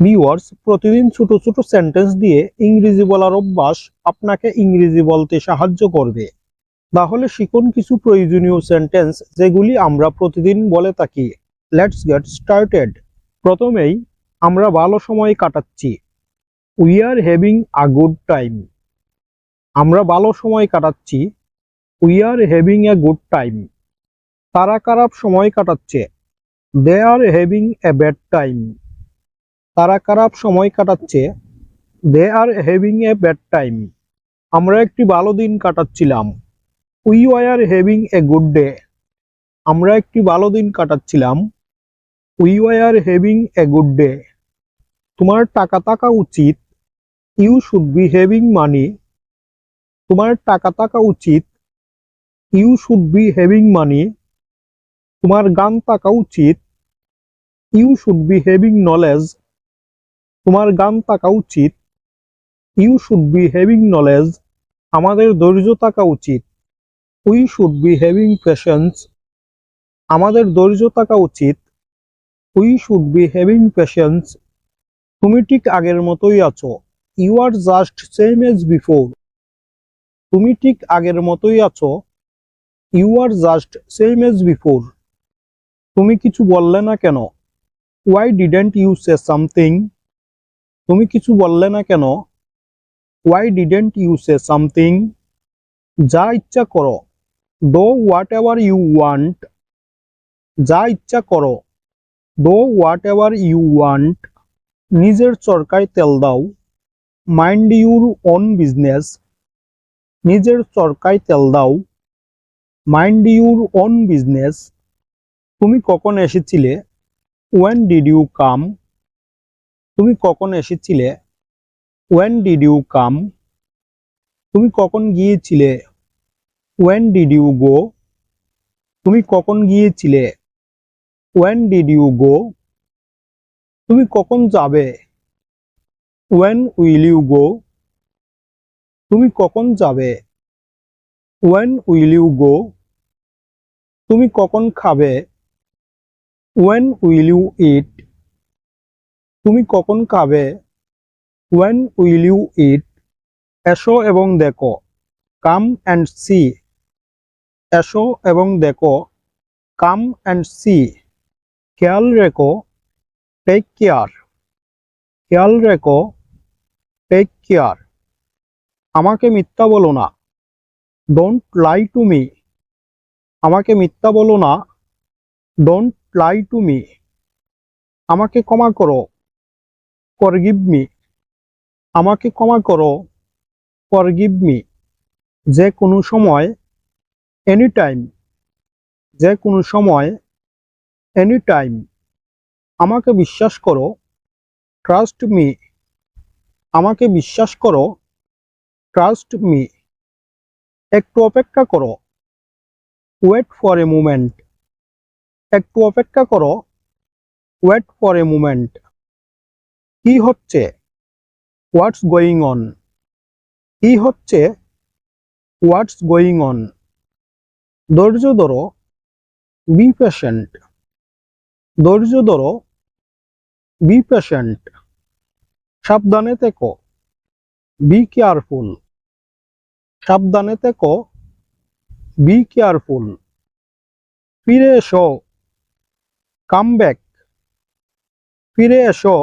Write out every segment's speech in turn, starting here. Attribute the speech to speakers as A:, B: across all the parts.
A: Viewers প্রতিদিন ছোট ছোট সেন্টেন্স দিয়ে ইংরেজি বলার অভ্যাস আপনাকে ইংরেজি বলতে সাহায্য করবে। তাহলে শিখুন কিছু প্রয়োজনীয় সেন্টেন্স যেগুলি আমরা প্রতিদিন বলে থাকি। লেটস গেট স্টার্টেড প্রথমেই আমরা ভালো সময় কাটাচ্ছি। We are having a good time আমরা ভালো সময় কাটাচ্ছি। We are having a good time তারা খারাপ সময় কাটাচ্ছে। They are having a bad time তারা খারাপ সময় কাটাচ্ছে। They are having a bad time আমরা একটি ভালো দিন কাটাচ্ছিলাম। We were having a good day আমরা একটি ভালো দিন কাটাচ্ছিলাম। We were having a good day তোমার টাকা থাকা উচিত। You should be having money তোমার টাকা থাকা উচিত। You should be having money তোমার গান থাকা উচিত। You should be having knowledge তোমার গান থাকা উচিত। You should be having knowledge আমাদের ধৈর্য থাকা উচিত। We should be having patience আমাদের ধৈর্য থাকা উচিত। We should be having patience তুমি ঠিক আগের মতোই আছো। You are just same as before তুমি ঠিক আগের মতোই আছো। You are just same as before তুমি কিছু বললে না কেন? Why didn't you say something তুমি কিছু বললে না কেন? Why didn't you say something যা ইচ্ছা করো। Do whatever you want যা ইচ্ছা করো। Do whatever you want নিজের চরকায় তেল দাও। মাইন্ড ইউর ওন বিজনেস নিজের চরকায় তেল দাও। মাইন্ড ইউর ওন বিজনেস তুমি কখন এসেছিলে? ওয়েন ডিড ইউ কাম তুমি কখন এসেছিলে? ওয়েন ডিড ইউ কাম তুমি কখন গিয়েছিলে? ওয়েন ডিড ইউ গো তুমি কখন গিয়েছিলে? ওয়েন ডিড ইউ গো তুমি কখন যাবে? ওয়েন উইল ইউ গো তুমি কখন যাবে? ওয়েন উইল ইউ গো তুমি কখন খাবে? ওয়েন উইল ইউ ইট তুমি কখন খাবে? ওয়েন উইল ইউ ইট এসো এবং দেখো। কাম অ্যান্ড সি এসো এবং দেখো। কাম অ্যান্ড সি খেয়াল রেখো। টেক কেয়ার খেয়াল রেখো। টেক কেয়ার আমাকে মিথ্যা বলো না। ডোন্ট লাই টু মি আমাকে মিথ্যা বলো না। ডোন্ট লাই টু মি আমাকে ক্ষমা করো। ফরগিভ মি আমাকে ক্ষমা করো। ফরগিভ মি যে কোনো সময় এনি টাইম যে কোনো সময় এনি টাইম আমাকে বিশ্বাস করো। ট্রাস্ট মি আমাকে বিশ্বাস করো। ট্রাস্ট মি একটু অপেক্ষা করো। ওয়েট ফর এ মুমেন্ট একটু অপেক্ষা করো। ওয়েট ফর এ মুমেন্ট কি হচ্ছে হোয়াটস গোয়িং অন কি হচ্ছে হোয়াটস গোয়িং অন ধৈর্য ধরো বি পেশেন্ট ধৈর্য ধরো বি পেশেন্ট সাবধানে থেকো বি কেয়ারফুল সাবধানে থেকো বি কেয়ারফুল ফিরে এসো কাম ব্যাক ফিরে এসো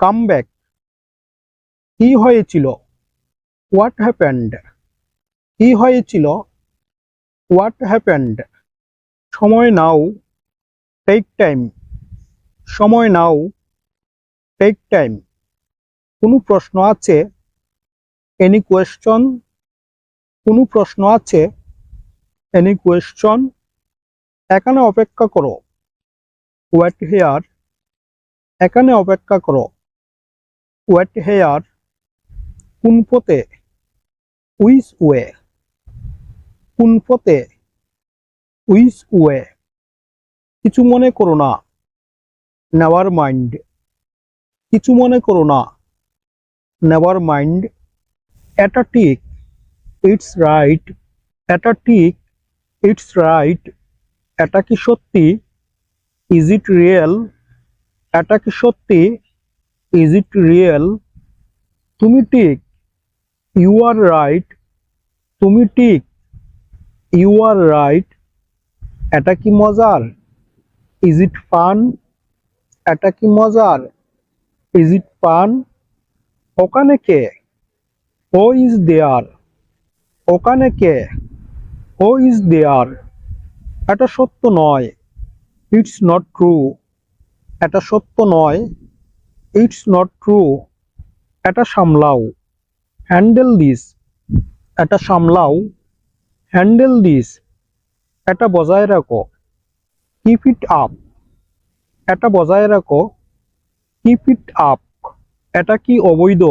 A: কাম ব্যাক কি হয়েছিল? হোয়াট হ্যাপেন্ড কি হয়েছিল? হোয়াট হ্যাপেন্ড সময় নাও টেক টাইম সময় নাও টেক টাইম কোনো প্রশ্ন আছে? এনি কোয়েশ্চন কোনো প্রশ্ন আছে? এনি কোয়েশ্চন এখানে অপেক্ষা করো। ওয়েট হেয়ার এখানে অপেক্ষা করো। ওয়েট হেয়ার কোন পথে উইস ওয়ে কোন পথে উইস ওয়ে কিছু মনে করো না, নেভার মাইন্ড। কিছু মনে করো না, নেভার মাইন্ড। এটা ঠিক, ইটস রাইট। এটা ঠিক, ইটস রাইট। এটা কি সত্যি? Is it real? এটা কি সত্যি? ইজ ইট রিয়েল তুমি ঠিক। ইউ আর রাইট তুমি ঠিক। ইউ আর রাইট এটা কি মজার? ইজ ইট ফান এটা কি মজার? ইজ ইট ফান ওখানে কে? ও ইজ দেয়ার ওখানে কে? ও ইজ দেয়ার এটা সত্য নয়। ইটস নট ট্রু এটা সত্য নয়। ইটস নট ট্রু এটা সামলাও। হ্যান্ডেল দিস এটা সামলাও। হ্যান্ডেল দিস এটা বজায় রাখো। কিপ ইট আপ এটা বজায় রাখো। কিপ ইট আপ এটা কি অবৈধ?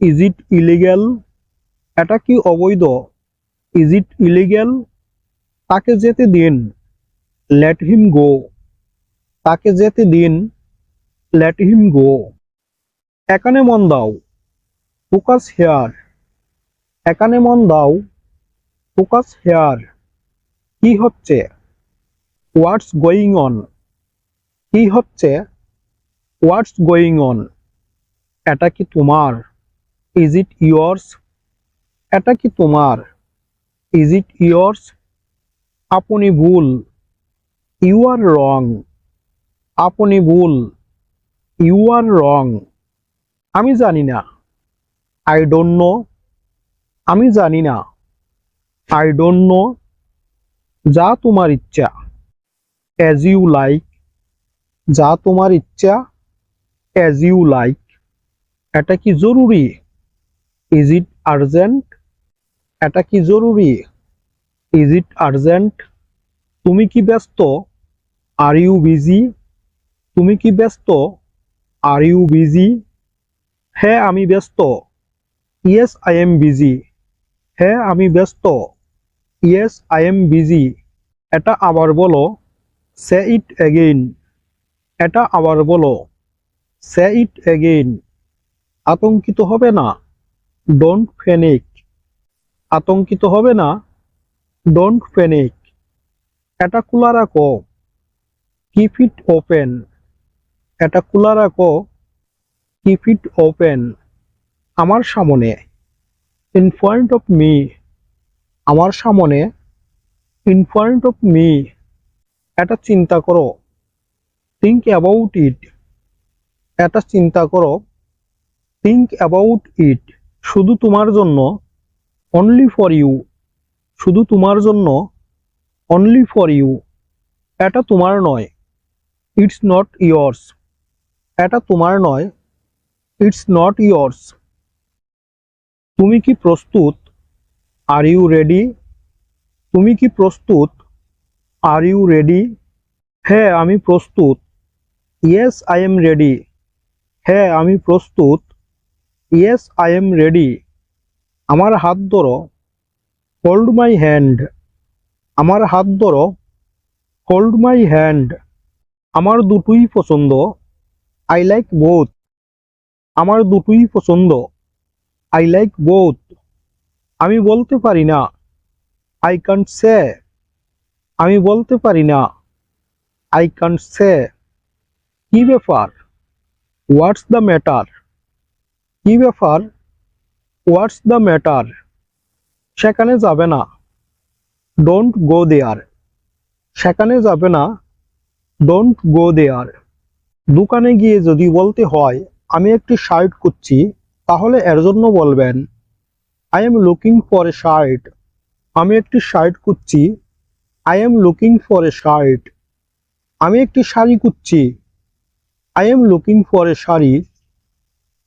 A: ইজ ইট ইলিগ্যাল এটা কি অবৈধ? ইজ ইট ইলিগ্যাল তাকে যেতে দিন। লেট হিম গো তাকে যেতে দিন। লেট হিম গো একানে মন দাও। ফোকাস হেয়ার একানে মন দাও। ফোকাস হেয়ার কি হচ্ছে? হোয়াটস গোয়িং অন কি হচ্ছে? হোয়াটস গোয়িং অন এটা কি তোমার? ইজ ইট ইয়র্স এটা কি তোমার? ইজ ইট ইয়র্স আপনি ভুল। ইউ আর রং আপনি ভুল। ইউ আর রং আমি জানি না। আই ডোন্ট নো আমি জানি না। আই ডোন্ট নো যা তোমার ইচ্ছা। অ্যাজ ইউ লাইক যা তোমার ইচ্ছা। অ্যাজ ইউ লাইক এটা কি জরুরি? ইজ ইট আর্জেন্ট এটা কি জরুরি? ইজ ইট আর্জেন্ট তুমি কি ব্যস্ত? আর ইউ বিজি তুমি কি ব্যস্ত? আর ইউ বিজি হ্যাঁ আমি ব্যস্ত। ইয়েস আই এম বিজি হ্যাঁ আমি ব্যস্ত। ইয়েস আই এম বিজি এটা আবার বলো। সে ইট এগেইন এটা আবার বলো। সে ইট এগেইন আতঙ্কিত হবে না। ডোন্ট ফেনিক আতঙ্কিত হবে না। ডোন্ট ফেনিক এটা খোলা রাখো। কিপ ইট ওপেন এটা রাখো কিপ ইট ওপেন আমার সামনে ইন ফ্রন্ট অফ মি আমার সামনে ইন ফ্রন্ট অফ মি এটা চিন্তা করো থিঙ্ক অ্যাবাউট ইট এটা চিন্তা করো থিঙ্ক অ্যাবাউট ইট শুধু তোমার জন্য অনলি ফর ইউ শুধু তোমার জন্য অনলি ফর ইউ এটা তোমার নয় ইটস নট ইয়র্স এটা তোমার নয় ইটস নট ইয়র্স তুমি কি প্রস্তুত? আর ইউ রেডি তুমি কি প্রস্তুত? আর ইউ রেডি হ্যাঁ আমি প্রস্তুত। ইয়েস আই এম রেডি হ্যাঁ আমি প্রস্তুত। ইয়েস আই এম রেডি আমার হাত ধরো। হোল্ড মাই হ্যান্ড আমার হাত ধরো। হোল্ড মাই হ্যান্ড আমার দুটোই পছন্দ। আই লাইক বোথ আমার দুটোই পছন্দ। আই লাইক বোথ আমি বলতে পারি না। আই কান্ট সে আমি বলতে পারি না। আই কান্ট সে কি ব্যাপার? হোয়াটস দ্য ম্যাটার কি ব্যাপার? হোয়াটস দ্য ম্যাটার সেখানে যাবে না। ডোন্ট গো দেয়ার সেখানে যাবে না। ডোন্ট গো দেয়ার দোকানে গিয়ে যদি বলতে হয়, আমি একটি শার্ট খুঁজছি তাহলে এর জন্য বলবেন I am looking for a shirt আমি একটি শার্ট খুঁজছি। I am looking for a shirt আমি একটি শাড়ি খুঁজছি। I am looking for a sari.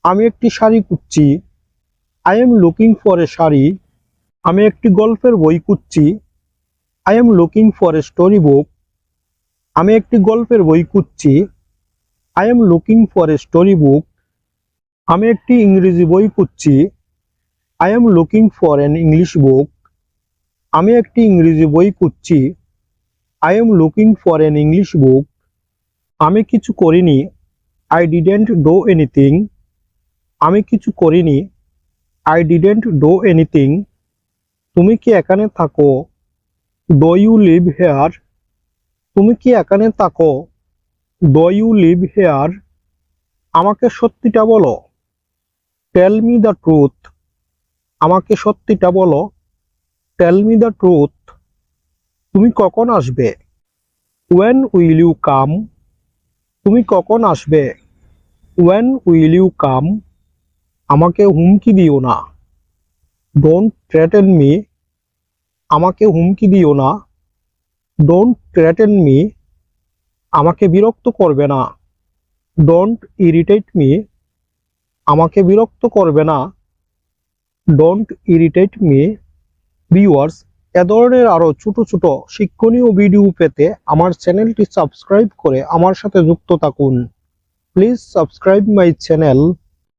A: আমি একটি শাড়ি খুঁজছি। I am looking for a sari. আমি একটি গল্পের বই খুঁজছি। I am looking for a story book আমি একটি গল্পের বই খুঁজছি। I am looking for a story book আমি একটি ইংরেজি বই খুঁজছি। I am looking for an English book আমি একটি ইংরেজি বই খুঁজছি। I am looking for an English book আমি কিছু করিনি। আই ডিডেন্ট ডো এনিথিং আমি কিছু করিনি। আই ডিডেন্ট ডো এনিথিং তুমি কি এখানে থাকো? ডো ইউ লিভ হেয়ার তুমি কি এখানে থাকো? ডো ইউ লিভ হেয়ার আমাকে সত্যিটা বলো। টেল মি দ্য ট্রুথ আমাকে সত্যিটা বলো। টেল মি দ্য ট্রুথ তুমি কখন আসবে? ওয়েন উইল ইউ কাম তুমি কখন আসবে? ওয়েন উইল ইউ কাম আমাকে হুমকি দিও না। ডোন্ট থ্রেটেন মি আমাকে হুমকি দিও না। ডোন্ট থ্রেটেন মি আমাকে বিরক্ত করবে না। ডোন্ট ইরিটেট মি আমাকে বিরক্ত করবে না। ডোন্ট ইরিটেট মি ভিউয়ার্স এ ধরনের আরও ছোটো ছোটো শিক্ষণীয় ভিডিও পেতে আমার চ্যানেলটি সাবস্ক্রাইব করে আমার সাথে যুক্ত থাকুন। Please subscribe my channel